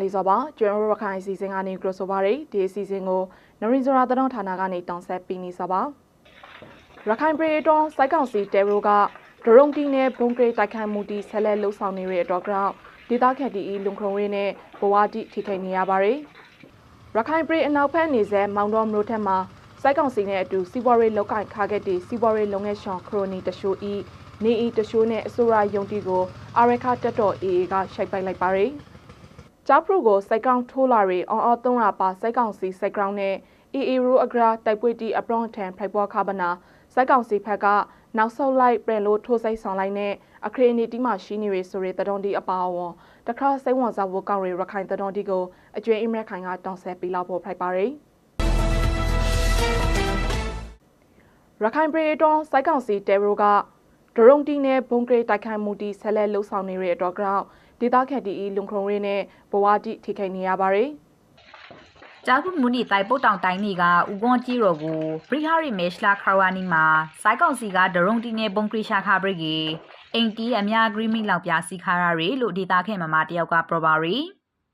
အားလုံးတာလီစွာပါကျွန်တော်ရခိုင်အစီအစဉ်ကနေကြိုဆိုပါရစေဒီအစီအစဉ်ကိုနရင်ဇရာတတော်ဌာနကနေတောင်းဆက်ပေးနေစွာပါရခိုင်ပြည်တော်စိုက်ကောင်စီတဲရိုကဒရုံတီနဲ့ဘုံကရေတိုက်ခိုက်မှုတီဆက်လက်လှုပ်ဆောင်နေတဲ့အတွက်ကြောင့်ဒေသခံတီလုံခုံရင်းနဲ့ဘဝတိထိခိုက်နေရပါတယ်ရခိုင်ပြည်အနောက်ဘက်နေဆက်မောင်တော်မြို့ထက်မှာစိုက်ကောင်စီနဲ့အတူစီးပွားရေးလောက်ကင်ခါခဲ့တဲ့စီးပွားရေးလုပ်ငန်းရှင်ခရိုနီတရှိုးဤနေဤတရှိုးနဲ့အစိုးရယုံတီကိုအာရခတက်တော် AA ကရှိုက်ပိုက်လိုက်ပါတယ်။ ဂျာပရူကိုစိုက်ကောင်ထိုးလာရီအော်အော်သုံးရာပါစိုက်ကောင်စီစိုက်ကောင်နဲ့ AA ရိုအဂရာတိုက်ပွဲတီအပရွန်ထန်ဖိုက်ပွားခါပနာစိုက်ကောင်စီဖက်ကနောက်ဆုတ်လိုက်ပြန်လို့ထိုးစိတ်ဆောင်လိုက်နဲ့အခရီးနေတီမှရှိနေရဆိုရတတော်တီအပါအဝင်တခါစိတ်ဝင်စားဖို့ကောင်းရရခိုင်တတော်တီကိုအကျွေးအမရခိုင်ကတောင်းဆက်ပေးလောက်ဖို့ဖိုက်ပါတယ်။ရခိုင်ပြည်တော်စိုက်ကောင်စီတဲရိုကဒရုံတီနဲ့ဘုံကရေတိုက်ခိုက်မှုတီဆက်လက်လှုပ်ဆောင်နေတဲ့အတွက်ကြောင့် ဒေသခံတီလုံခုံရင်းနဲ့ဘဝတိထိခိုက်နေရပါတယ်။ဂျာကုမူနီတိုင်ပုတ်တောင်တိုင်းနီကဥကွန်ကြီးရောကိုဘရိဟာရီမေရှလာခရဝနီမှာစိုက်ကောင်စီကဒရုံတီနဲ့ဘုံကရီရှာခဘရိကီအိမ်တီအများဂရီမီလောက်ပြစီခါရရီလို့ဒေသခံမမတယောက်ကပရပါရီ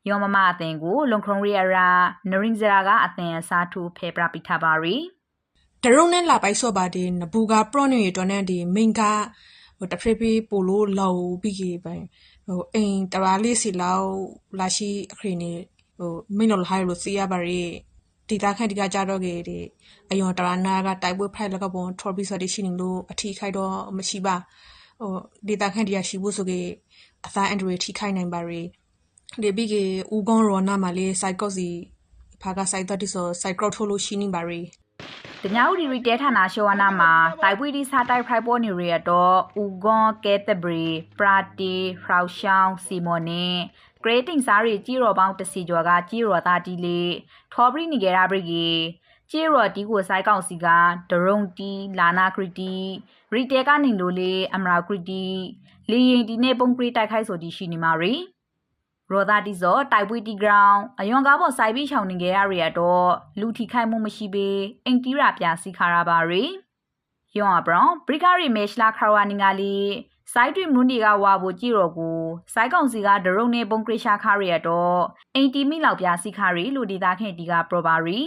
ယောမမအသင်ကိုလုံခုံရီအရာနရင်ဇရာကအသင်အစားထိုးဖေပရပိထပါရီ။ဒရုံနဲ့လာပိုက်ဆော့ပါဒီနဘူကပရော့နေတော်နဲ့ဒီမိန်ကဟိုတဖေးဖေးပိုလို့လောက်ပြီးကြီးပိုင် ဟိုအိမ်တပါလေးစီလောက်လာရှိအခရီနေဟိုမိန်တော်လာလို့စီရပါရီဒီတာခန့်ဒီကကြတော့ကေဒီအယောတရာနာကတိုက်ပွဲဖိုက်လကပုံထော်ပြီးဆိုတဲ့ရှိနေလို့အထီခိုက်တော့မရှိပါဟိုဒီတာခန့်ဒီကရှိဖို့ဆိုကေအသားအန်ဒရီထိခိုက်နိုင်ပါရီဒီပြီးကေဦးကောင်းရောနာမှာလေးစိုက်ကော့စီဖာကစိုက်တော့ဒီဆိုစိုက်ကော့ထိုးလို့ရှိနေပါရီ တညာဦးဒီရီတဲဌာနရှောဝနာမှာတိုက်ပွေးဒီစာတိုက်ဖိုက်ပေါ်နေရတော့ဥဂွန်ကဲတဘရီပရာတီဖရောက်ရှောင်းစီမော်နေဂရေတင်စားရီကြီးရော်ပေါင်းတစီကျော်ကကြီးရော်သားတီလေးထော်ဘရီနီဂေရာဘရီဂီကျေရော်ဒီကိုဆိုင်ကောင်စီကဒရုံတီလာနာခရီတီရီတဲကနေလိုလေအမရာခရီတီလီရင်ဒီနေပုံခရီတိုက်ခိုက်ဆိုတီရှိနေမှာရီ ရောသားတီဇောတိုက်ပွေးတီဂရောင်းအယွန်ကားပေါ်စိုက်ပြီးချောင်းနေကြရရတော့လူထိခိုက်မှုမရှိပေအင်တီရာပြစီခါရပါရီယွန်အဘရောင်ဘရိကာရီမေရှလာခရဝနီငါလီစိုက်တွင်မွန်းဒီကဝါဖို့ကြည့်တော့ကိုစိုက်ကောင်စီကဒရုံနေပုံခရရှာခါရရတော့အင်တီမီလောက်ပြစီခါရီလူဒေတာခင်တီကပရပါရီ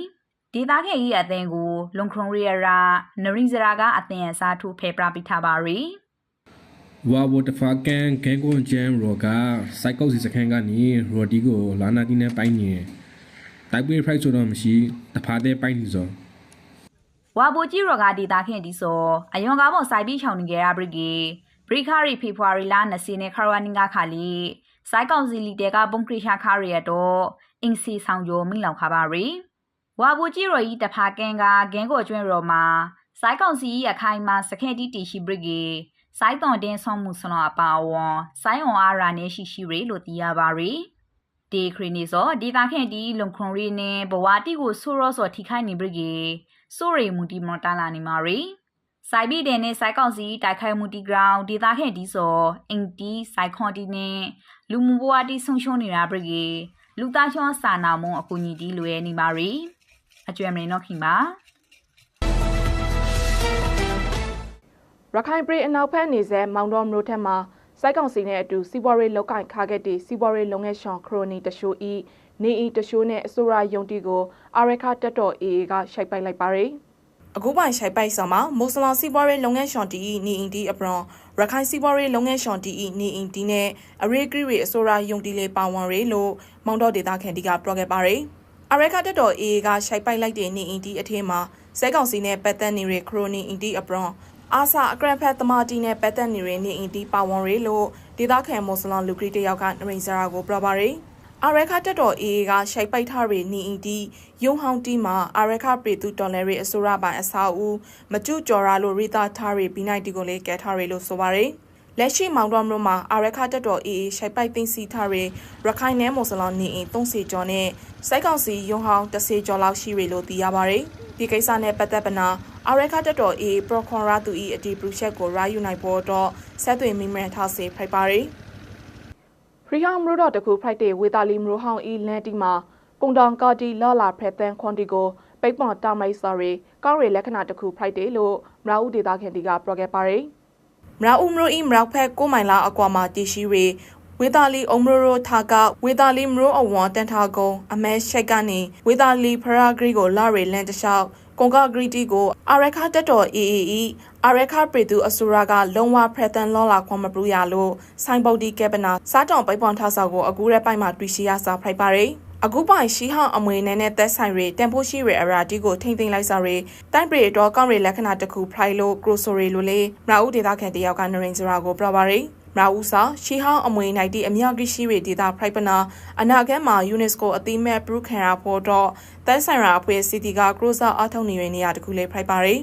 ဒေတာခင်ဤအသင်ကိုလုံခရုံရီယာရာနရင်ဇရာကအသင်အစားထိုးဖေပရာပိထားပါရီ ဝါဝတဖာကန်ခဲကွန်ဂျန်ရောကစိုက်ကောက်စီစခန်းကနေရော်ဒီကိုလာနာတီနဲ့ပိုင်းနေတိုက်ပွဲဖိုက်ဆိုတော့မရှိတဖာတဲ့ပိုင်းနေစောဝါဘိုကြီးရောကဒေတာခင်ဒီဆိုအယွန်ကားပေါ်စိုက်ပြီးချောင်းနေကြရပရိကေဘရိခရီဖေဖော်ဝါရီလ20နဲ့ခရဝနင်္ဂခါလီစိုက်ကောင်စီလီတဲကဘုံခရရှာခါရရတော့အင်းစီဆောင်ကျော်မိလောက်ခါပါရီဝါဘိုကြီးရောဤတဖာကန်ကဂင်းကိုကျွင်းရောမှာစိုက်ကောင်စီအခိုင်မှာစခဲတီတီရှိပရိကေ စိုင်းသွန်တင်းဆုံးမှုဆလောအပါဝွန်စိုင်းဝွန်အားရာနေရှိရှိရေလို့သိရပါရီဒီခရီနီစောဒေတာခင်ဒီလုံခွန်ရီနေဘဝတိကိုဆိုရောစောထိခိုက်နေပြီကေဆိုရီမူတီမတလာနေမာရီစိုက်ပြီးတဲ့နဲ့စိုက်ကောက်စီတိုက်ခိုက်မှုတီဂရောင်းဒေတာခင်ဒီစောအင်တီစိုက်ခွန်တီနေလူမှုဘဝတိဆုံးရှုံးနေတာပြီကေလူသားချောစာနာမုံအကူညီတီလွယ်နေမာရီအကျွမ်းမင်းတော့ခင်ပါ ရခိုင်ပြည်အနောက်ဘက်နေဆက်မောင်တော်မြို့ထက်မှာစိုက်ကောင်စီနဲ့အတူစီးပွားရေးလောက်ကင်ခါခဲ့တဲ့စီးပွားရေးလုပ်ငန်းရှင်ခရိုနီတရှိုးဤနေဤတရှိုးနဲ့အစိုးရယုံတီကိုအာရခတက်တော် AA ကရှိုက်ပိုက်လိုက်ပါတယ်အခုပိုင်ရှိုက်ပိုက်ဆောင်မှာမွတ်စလင်စီးပွားရေးလုပ်ငန်းရှင်တီနေအင်တီအပရွန်ရခိုင်စီးပွားရေးလုပ်ငန်းရှင်တီနေအင်တီနဲ့အရေဂရီရီအစိုးရယုံတီလေးပါဝင်ရေလို့မောင်တော်ဒေတာခန်တီကပြောခဲ့ပါတယ်အရခတက်တော် AA ကရှိုက်ပိုက်လိုက်တဲ့နေအင်တီအထင်းမှာစဲကောင်စီနဲ့ပတ်သက်နေတဲ့ခရိုနီအင်တီအပရွန် အာဆာအကရန်ဖက်သမာတီနဲ့ပတ်သက်နေတဲ့နေအင်တီပါဝန်ရီလို့ဒေသခံမွတ်စလင်လူခရီတယောက်ကနရိန်စရာကိုပြောပါရယ်အာရခတက်တော်အေးကရှိုက်ပိုက်ထားရီနေအင်တီယုံဟောင်းတီမှာအာရခပြည်သူတော်လဲရီအစိုးရပိုင်အစာအုပ်မကျူကျော်ရာလို့ရိတာထားရီဘီနိုင်တီကိုလည်းကဲထားရီလို့ဆိုပါရယ် လက်ရှိမောင်တော်မြို့မှာအာရခတက်တော်အေးရှိုက်ပိုက်သိမ်းစီထားရီရခိုင်နယ်မွတ်စလင်နေအင်၃စီကျော်နဲ့စိုက်ကောင်စီယုံဟောင်း၁၀ကျော်လောက်ရှိရီလို့သိရပါရယ်ဒီကိစ္စနဲ့ပတ်သက်ပနာအာရခတက်တော်အေပရခွန်ရာသူဤအတီပရုချက်ကိုရာယူနိုင်ပေါ်တော့ဆက်သွေမိမန်ထားစေဖိုက်ပါရီဖရီဟမ်ရိုဒတခုဖိုက်တဲ့ဝေတာလီမရိုဟောင်းဤလန်တီမှာကုံတောင်ကာတီလာလာဖရက်တန်ခွန်တီကိုပိတ်ပွန်တာမိုက်စာရီကောင်းရီလက္ခဏာတခုဖိုက်တယ်လို့မရာဦးဒေတာခင်တီကပြောခဲ့ပါရီ မရာဦးမရိုဤမရောက်ဖက်ကိုမိုင်လာအကွာမှာတည်ရှိရီဝေသာလီအုံမရိုရိုထာကဝေသာလီမရိုအဝွန်တန်ထာကုံအမဲရှိတ်ကနေဝေသာလီဖရာဂရီကိုလာရီလန်တလျှောက်ကွန်ကဂရီတီကိုအာရခတက်တော် AAE အာရခပရီတူအဆူရာကလုံးဝဖရတန်လောလာခွန်မပလူရလို့စိုင်းပုတ်ဒီကက်ပနာစားတောင်ပိတ်ပွန်ထားဆောက်ကိုအကူရဲပိုက်မှာတွေ့ရှိရစာဖိုက်ပါရယ် အခုပိုင်ရှိဟောင်းအမွေနဲ့နဲ့သက်ဆိုင်ရတန်ဖိုးရှိရအရာဒီကိုထိမ့်သိမ့်လိုက်စာရတိုင်းပရီတော့ကောင်းရလက္ခဏာတစ်ခုဖရိုင်လို့ကရိုဆိုရီလိုလေးမရာဦးဒေတာခန်တယောက်ကနရင်စရာကိုပြောပါရယ်မရာဦးစာရှိဟောင်းအမွေနိုင်တီအမြောက်ကရှိရဒေတာဖရိုက်ပနာအနာဂတ်မှာ UNESCO အတိမဲ့ပရုခံရဖို့တော့သက်ဆိုင်ရာအဖွဲ့စီတီကကရိုဆာအထောက်နေရနေရတခုလေးဖရိုက်ပါရယ်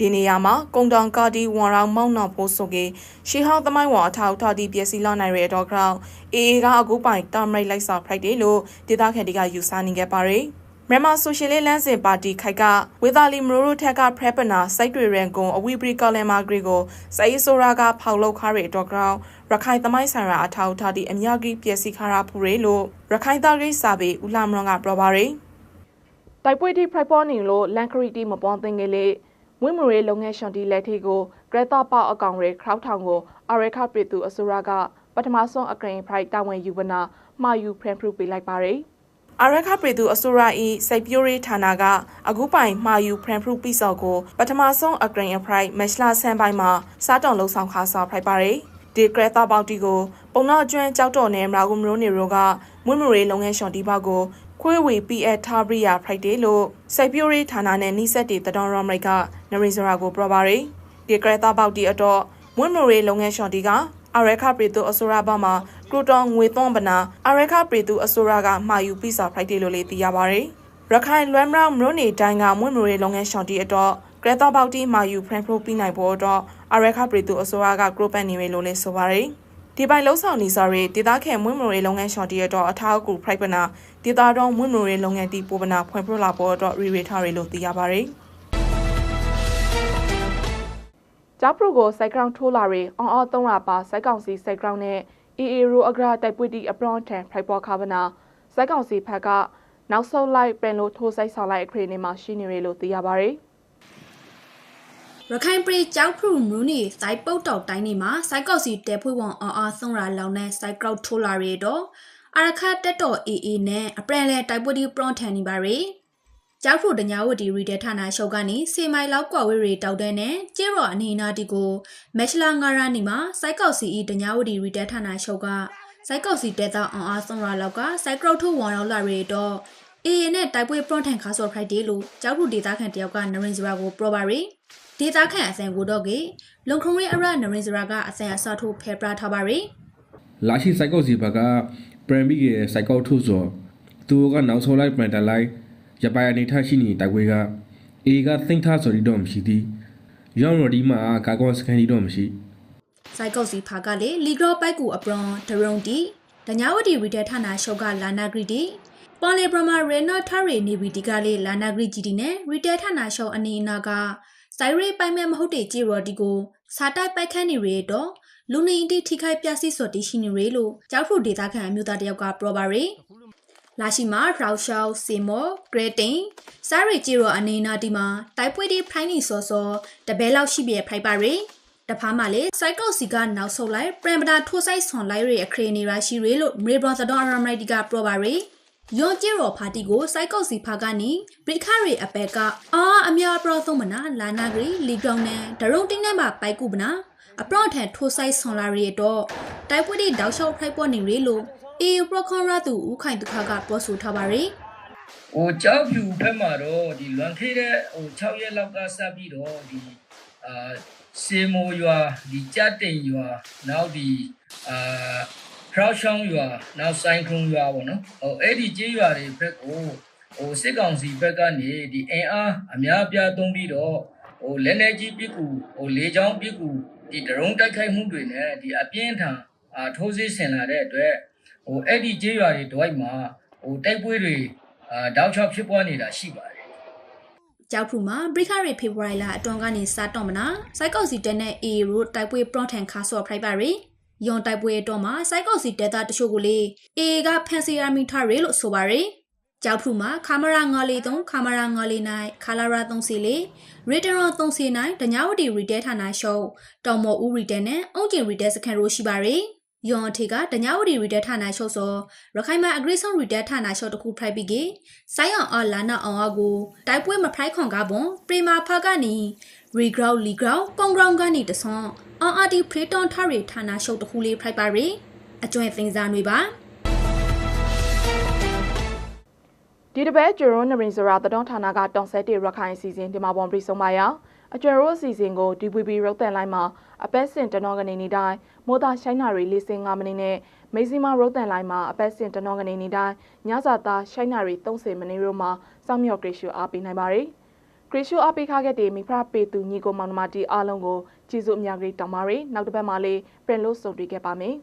ဒီနေရာမှာကုံတောင်ကာဒီဝန်ရောင်မောင်းနှောက်ဖို့ဆိုကေရှီဟောင်းသမိုင်းဝါအထောက်အထားဒီပျက်စီးလာနိုင်ရတော့ကြောင့်အေအေကအခုပိုင်တာမရိတ်လိုက်စာဖိုက်တယ်လို့ဒေသခံတွေကယူဆနေခဲ့ပါရယ်မြန်မာဆိုရှယ်လစ်လမ်းစဉ်ပါတီခိုက်ကဝေသာလီမရိုရိုထက်ကဖရက်ပနာစိုက်တွေရန်ကုန်အဝီပရီကော်လန်မာဂရီကိုစအေးဆိုရာကဖောက်လုပ်ခါရတော့ကြောင့်ရခိုင်သမိုင်းဆိုင်ရာအထောက်အထားဒီအများကြီးပျက်စီးခါရဖူရလို့ရခိုင်သားကြီးစာပေဦးလာမရွန်ကပြောပါရယ်တိုက်ပွဲတိဖရိုက်ပေါ်နေလို့လန်ခရီတီမပွန်သင်ကလေး မွေးမရေလုပ်ငန်းရှင်တီလက်ထီကိုဂရတာပေါအကောင်ရဲခရောက်ထောင်ကိုအရခပြည်သူအစိုးရကပထမဆုံးအကရင်ဖရိုက်တာဝန်ယူပနာမှာယူဖရန်ဖရူပေးလိုက်ပါတယ်။အရခပြည်သူအစိုးရ၏စိတ်ပြိုးရေးဌာနကအခုပိုင်မှာယူဖရန်ဖရူပြီးစော်ကိုပထမဆုံးအကရင်ဖရိုက်မက်ရှလာဆန်ပိုင်းမှာစားတောင်လုံဆောင်ခါစော်ဖရိုက်ပါတယ်။ဒီဂရတာပေါတီကိုပုံနာကျွမ်းကြောက်တော်နယ်မရာဂုမရိုနေရိုကမွေးမရေလုပ်ငန်းရှင်တီပေါကို ခွေးဝေ PS ထားပရိယာဖရိုက်ဒေးလို့စိုက်ပြိုးရေးဌာနနဲ့နှိစက်တီတတော်ရမရိကနရီဇရာကိုပြောပါရယ်ဒီကရတာပေါတီအတော့မွေးမရေလုပ်ငန်းရှင်တီကအရခပရီတူအစိုးရဘမှာကရူတောင်ငွေသွန်းပနာအရခပရီတူအစိုးရကမှာယူပြီးစာဖရိုက်ဒေးလို့လေးသိရပါရယ်ရခိုင်လွမ်းမရောင်မြို့နေတိုင်းကမွေးမရေလုပ်ငန်းရှင်တီအတော့ကရတာပေါတီမှာယူဖရန်ဖရိုပြီးနိုင်ဖို့တော့အရခပရီတူအစိုးရကကရိုပန်နေရလို့လေးဆိုပါရယ် ဒီပိုင်လုံးဆောင်နေစားရဒေတာခဲမွေးမရေလုပ်ငန်းရှော့တီရတော့အထောက်အကူဖရိုက်ပနာဒေတာတော့မွေးမရေလုပ်ငန်းတီပိုပနာဖွင့်ပြလာပေါ်တော့ရီရီထားရလို့သိရပါတယ်ဂျာပရိုကိုစိုက်ဂရောင်းထိုးလာရီအွန်အော့သုံးရာပါစိုက်ကောင်စီစိုက်ဂရောင်းနဲ့အီအီရိုအဂရာတိုက်ပွေတီအပရွန်ထန်ဖရိုက်ပေါ်ခါဗနာစိုက်ကောင်စီဖက်ကနောက်ဆုံးလိုက်ပန်လို့ထိုးစိုက်ဆောင်လိုက်အခရီးနေမှာရှိနေရလို့သိရပါတယ် ရခိုင်ပြည်ကြောက်ဖရူမူနီစိုက်ပုတ်တောက်တိုင်းနေမှာစိုက်ကောက်စီတဲဖွေးဝန်အောင်အားဆုံးရာလောင်နဲ့စိုက်ကောက်ထိုးလာရတော့အရခတ်တက်တော်အေအေနဲ့အပရန်လဲတိုက်ပွေးဒီပရွန်ထန်နေပါရီကြောက်ဖရူတညာဝတီရီတဲဌာနရှုပ်ကနေစေမိုင်လောက်ကွာဝေးရီတောက်တဲ့နဲ့ကျေရော်အနေနာတီကိုမက်ရှလာငါရာနီမှာစိုက်ကောက်စီဤတညာဝတီရီတဲဌာနရှုပ်ကစိုက်ကောက်စီတဲသားအောင်အားဆုံးရာလောက်ကစိုက်ကောက်ထိုးဝန်ရောက်လာရီတော့အေအေနဲ့တိုက်ပွဲပရွန်ထန်ခါဆော့ဖရိုက်ဒေးလို့ကြောက်ဖရူဒေတာခန်တယောက်ကနရင်စရာကိုပရောပါရီ ဒေတာခန့်အစံကိုတော့ကေလုံခုံရဲအရနရင်စရာကအစံအစထိုးဖဲပရာထားပါရီလာရှိစိုက်ကောက်စီဘက်ကပရမ်ဘီရဲ့စိုက်ကောက်ထုဆိုသူကနောက်ဆုံးလိုက်ပန်တလိုက်ရပိုင်အနေထားရှိနေတိုက်ပွဲကအေကသိမ့်ထားဆိုရီတော့မရှိသေးရောင်းရဒီမှာကာကွန်စကန်ဒီတော့မရှိစိုက်ကောက်စီဖာကလေလီဂရောပိုက်ကူအပရွန်ဒရုံတီဒညာဝတီရီတဲဌာနရှုပ်ကလာနာဂရီတီပွန်လေဘရမာရေနာထရီနေဗီတီကလေလာနာဂရီဂျီတီနဲ့ရီတဲဌာနရှုပ်အနေအနာက စိုက်ရိပိုင်မဲ့မဟုတ်တဲ့ကြည်ရော်ဒီကိုစာတိုက်ပိုက်ခန့်နေရတော့လူနေအင်းတီထိခိုက်ပြစီစော်တီရှိနေရလို့ကြောက်ဖရူဒေတာခန့်အမျိုးသားတယောက်ကပြောပါရယ်လာရှိမှာရောက်ရှောက်စီမောဂရတင်စားရီကြည်ရော်အနေနာဒီမှာတိုက်ပွဲဒီဖရိုင်းနီစောစောတပဲလောက်ရှိပြဖိုက်ပါရယ်တဖားမှလေစိုက်ကောက်စီကနောက်ဆုတ်လိုက်ပရမ်ပတာထိုးဆိုင်ဆွန်လိုက်ရအခရေနေရရှိရလို့မေဘရသဒွန်အရမိုက်တီကပြောပါရယ် ယွန်ကျရော်ဖာတီကိုစိုက်ကောက်စီဖာကနေဘရိခရီအပက်ကအာအမြပရောသုံးမနာလာနာဂရီလီဂရောင်းနဲ့ဒရုံတင်းနဲ့မှာပိုက်ကူပနာအပရောထန်ထိုးဆိုင်ဆွန်လာရီတော့တိုက်ပွဲတွေတောက်လျှောက်ဖိုက်ပေါ်နေရလို့အေပရခွန်ရသူဦးခိုင်တခါကပြောဆိုထားပါရယ်ဟိုကြောက်ဖြူဘက်မှာတော့ဒီလွန်ခေးတဲ့ဟို6ရက်လောက်ကစပြီးတော့ဒီအာစေမိုရွာဒီကြက်တင်ရွာနောက်ဒီအာ ခရောက်ရှောင်းရွာနောက်ဆိုင်ခုံရွာပေါ့နော်ဟိုအဲ့ဒီကျေးရွာတွေဘက်ကိုဟိုစစ်ကောင်စီဘက်ကနေဒီအင်အားအများအပြားသုံးပြီးတော့ဟိုလက်နေကြီးပစ်ကူဟိုလေချောင်းပစ်ကူဒီဒရုန်းတိုက်ခိုက်မှုတွေနဲ့ဒီအပြင်းထန်အာထိုးစစ်ဆင်လာတဲ့အတွက်ဟိုအဲ့ဒီကျေးရွာတွေတွိုက်မှာဟိုတိုက်ပွဲတွေအာတောက်ချောက်ဖြစ်ပွားနေတာရှိပါတယ်ကြောက်ဖူမှာဘရိခရီဖေဖော်ဝါရီလအတွန်ကနေစတော့မနာစိုက်ကောက်စီတဲနဲ့အေရိုတိုက်ပွဲပရော့ထန်ခါဆော့ဖရိုက်ပါရီ ယွန်တိုက်ပွဲတော့မှာစိုက်ကောက်စီတဲသားတချို့ကိုလေအေကဖန်စီယာမီထားရီလို့ဆိုပါရီကြောက်ဖူမှာခါမရာ943ခါမရာ949ခါလာရာ34ရီတရော39ဒညာဝတီရီတဲဌာနရှုပ်တော်မော်ဦးရီတဲနဲ့အုံကျင်ရီတဲစခန်ရိုးရှိပါရီယောင်ထေကတညာဝတီရီတဲဌာနရှော့စောရခိုင်မှာအဂရိဆုံးရီတဲဌာနရှော့တခုဖရိုက်ပြီးကဆိုင်းအောင်အလာနာအောင်အကိုတိုက်ပွဲမဖရိုက်ခွန်ကပွန်ပရီမာဖာကနေ ရီဂရောက်လီဂရောက်ကွန်ဂရောင်းကနေတဆွန်အော်အာတီဖရီတွန်ထရီဌာနရှော့တခုလေးဖရိုက်ပါရီအကျွင့်သင်စားတွေပါဒီတပတ်ကျွရိုနရင်ဆိုရာတတော်ဌာနကတောင်ဆက်တေရခိုင်အစီအစဉ်ဒီမှာပေါ်ပြီးဆုံးပါရအကျွရိုအစီအစဉ်ကို DVB ရုပ်သံလိုင်းမှာအပတ်စဉ်တတော်ကနေနေတိုင်းမိုးသားရှိုင်းနာရီ45မိနစ်နဲ့မေစီမာရုပ်သံလိုင်းမှာအပတ်စဉ်တတော်ကနေနေတိုင်းညစာသားရှိုင်းနာရီ30မိနစ်တို့မှာစောင့်မျှော်ဂရေရှူအားပေးနိုင်ပါတယ် ဂရေရှူအားပေးခခဲ့တဲ့မိဖပေသူညီကိုမောင်နှမတီအားလုံးကိုကျေးဇူးအများကြီးတောင်းပါရယ်နောက်တစ်ပတ်မှာလေးပြန်လို့ဆုံတွေ့ခဲ့ပါမယ်